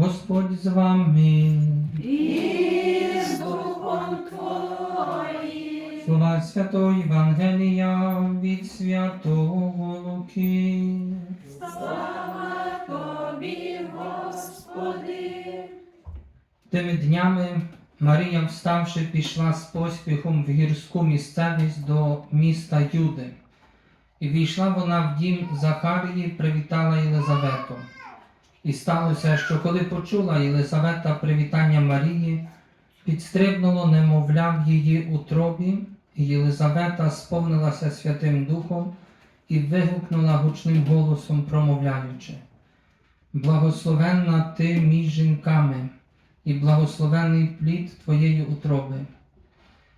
Господь з вами. І з Духом Твоїм. Слова Святого Євангелія від Святого Луки. Слава Тобі, Господи. Тими днями Марія, вставши, пішла з поспіхом в гірську місцевість до міста Юди. І війшла вона в дім Захарії, привітала Єлизавету. І сталося, що коли почула Єлизавета привітання Марії, підстрибнуло немовля в її утробі, і Єлизавета сповнилася Святим Духом і вигукнула гучним голосом, промовляючи: Благословенна ти між жінками, і благословений плід твоєї утроби.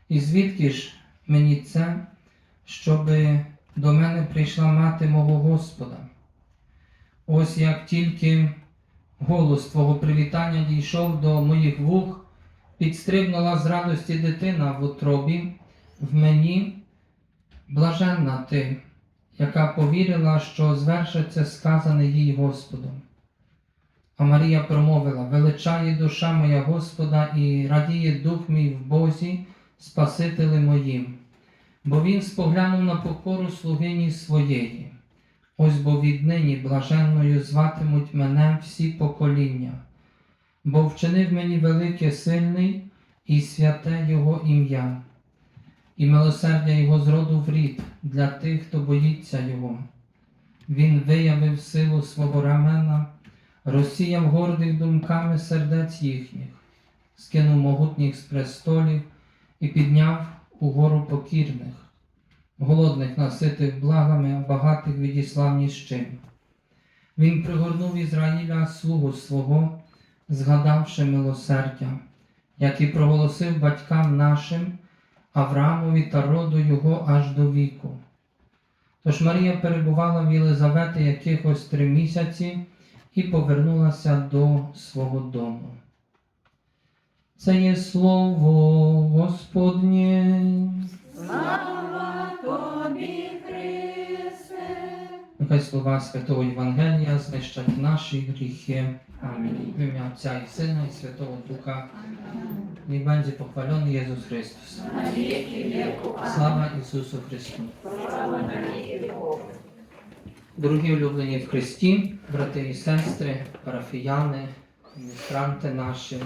І звідки ж мені це, щоби до мене прийшла мати мого Господа? Ось як тільки голос Твого привітання дійшов до моїх вух, підстрибнула з радості дитина в утробі, в мені блаженна ти, яка повірила, що звершиться сказане їй Господом. А Марія промовила: величає душа моя Господа і радіє дух мій в Бозі, Спасителі моїм, бо Він споглянув на покору слугині своєї. Ось бо віднині блаженною зватимуть мене всі покоління, бо вчинив мені велике сильний і святе Його ім'я, і милосердя Його зроду в рід для тих, хто боїться Його. Він виявив силу свого рамена, розсіяв гордих думками сердець їхніх, скинув могутніх з престолів і підняв угору покірних голодних наситив благами, а багатих відіслав ні. Він пригорнув Ізраїля слугу свого, згадавши милосердя, як і проголосив батькам нашим, Авраамові та роду його аж до віку. Тож Марія перебувала в Єлизавети якихось три місяці і повернулася до свого дому. Це є слово Господнє. Слава слова Святого Євангелія знищать наші гріхи. Амінь. В ім'я Отця і Сина, і Святого Духа. Będzie pochwalony Jezus Chrystus. На. Слава Ісусу Христу! Дорогі улюблені в Христі, брати і сестри, парафіяни, міністранти наші,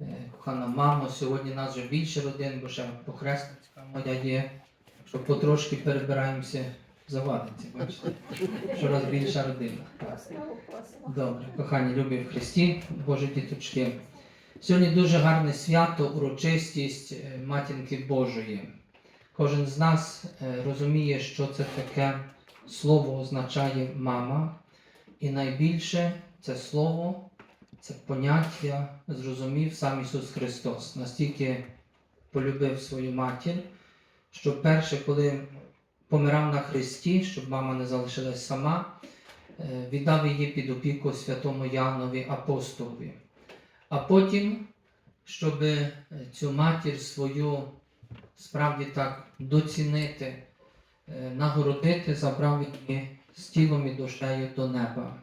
е, кохана мамо, сьогодні нас вже більше родин, бо ще похресницька моя є. Що потрошки перебираємося завадиці, бачите, щораз більша родина. Добре, кохані, любі в Христі, Божі діточки. Сьогодні дуже гарне свято, урочистість е, Матінки Божої. Кожен з нас е, розуміє, що це таке слово означає мама, і найбільше це слово, це поняття зрозумів сам Ісус Христос. Настільки полюбив свою матір, що перше, коли помирав на Христі, щоб мама не залишилась сама, е, віддав її під опіку святому Янові апостолові. А потім, щоб е, цю матір свою справді так доцінити, е, нагородити, забрав її з тілом і душею до неба.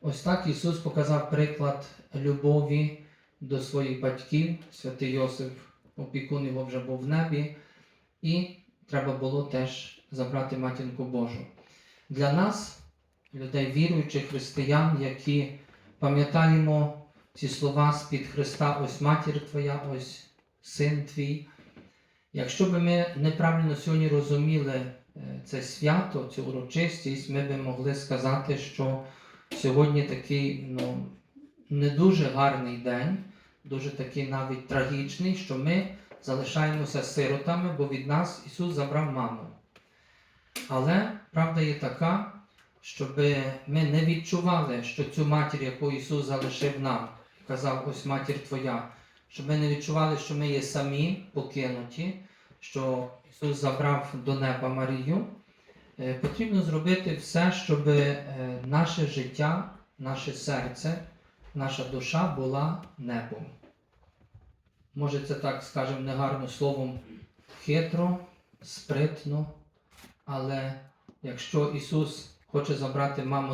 Ось так Ісус показав приклад любові до своїх батьків. Святий Йосиф, опікун його вже був в небі, і треба було теж забрати матінку Божу. Для нас, людей віруючих християн, які пам'ятаємо ці слова з-під Христа, ось матір Твоя, ось син твій. Якщо би ми неправильно сьогодні розуміли е, це свято, цю урочистість, ми би могли сказати, що сьогодні такий ну, не дуже гарний день, дуже такий навіть трагічний, що ми залишаємося сиротами, бо від нас Ісус забрав маму. Але правда є така, щоб ми не відчували, що цю матір, яку Ісус залишив нам, казав, ось матір Твоя, щоб ми не відчували, що ми є самі покинуті, що Ісус забрав до неба Марію. Е, Потрібно зробити все, щоб е, наше життя, наше серце, наша душа була небом. Може, це так скажемо негарно словом хитро, спритно, але якщо Ісус хоче забрати маму